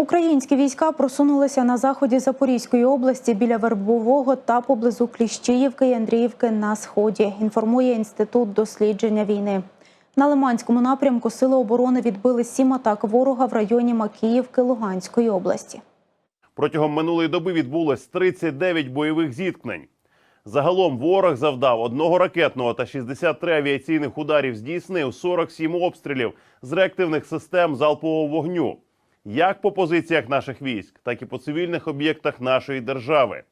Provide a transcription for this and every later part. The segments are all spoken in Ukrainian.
Українські війська просунулися на заході Запорізької області біля Вербового та поблизу Кліщіївки і Андріївки на сході. Інформує інститут дослідження війни. На Лиманському напрямку сили оборони відбили сім атак ворога в районі Макіївки Луганської області. Протягом минулої доби відбулось 39 бойових зіткнень. Загалом ворог завдав одного ракетного та 63 авіаційних ударів, здійснив 47 обстрілів з реактивних систем залпового вогню, як по позиціях наших військ, так і по цивільних об'єктах нашої держави.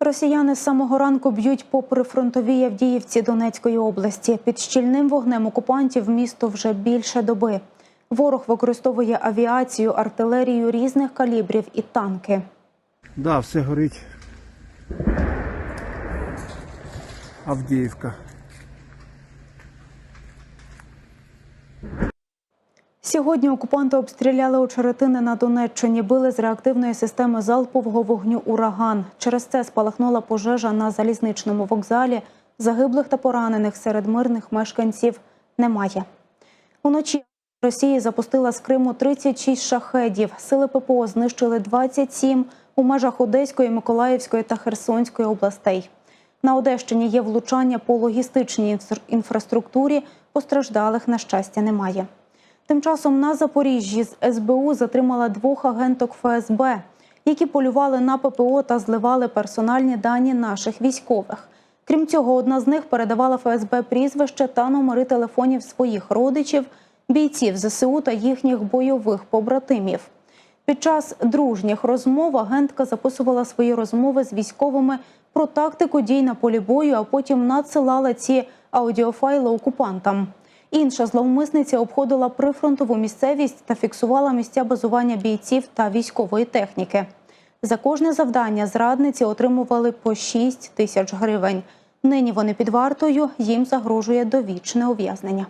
Росіяни з самого ранку б'ють по прифронтовій Авдіївці Донецької області. Під щільним вогнем окупантів місто вже більше доби. Ворог використовує авіацію, артилерію різних калібрів і танки. Да, все горить. Авдіївка. Сьогодні окупанти обстріляли очеретини на Донеччині, били з реактивної системи залпового вогню ураган. Через це спалахнула пожежа на залізничному вокзалі. Загиблих та поранених серед мирних мешканців немає. Уночі Росія запустила з Криму 36 шахедів. Сили ППО знищили 27 у межах Одеської, Миколаївської та Херсонської областей. На Одещині є влучання по логістичній інфра- інфраструктурі. Постраждалих, на щастя, немає. Тим часом на Запоріжжі з СБУ затримала двох агенток ФСБ, які полювали на ППО та зливали персональні дані наших військових. Крім цього, одна з них передавала ФСБ прізвище та номери телефонів своїх родичів, бійців ЗСУ та їхніх бойових побратимів. Під час дружніх розмов агентка записувала свої розмови з військовими про тактику дій на полі бою, а потім надсилала ці аудіофайли окупантам. Інша зловмисниця обходила прифронтову місцевість та фіксувала місця базування бійців та військової техніки. За кожне завдання зрадниці отримували по 6 тисяч гривень. Нині вони під вартою, їм загрожує довічне ув'язнення.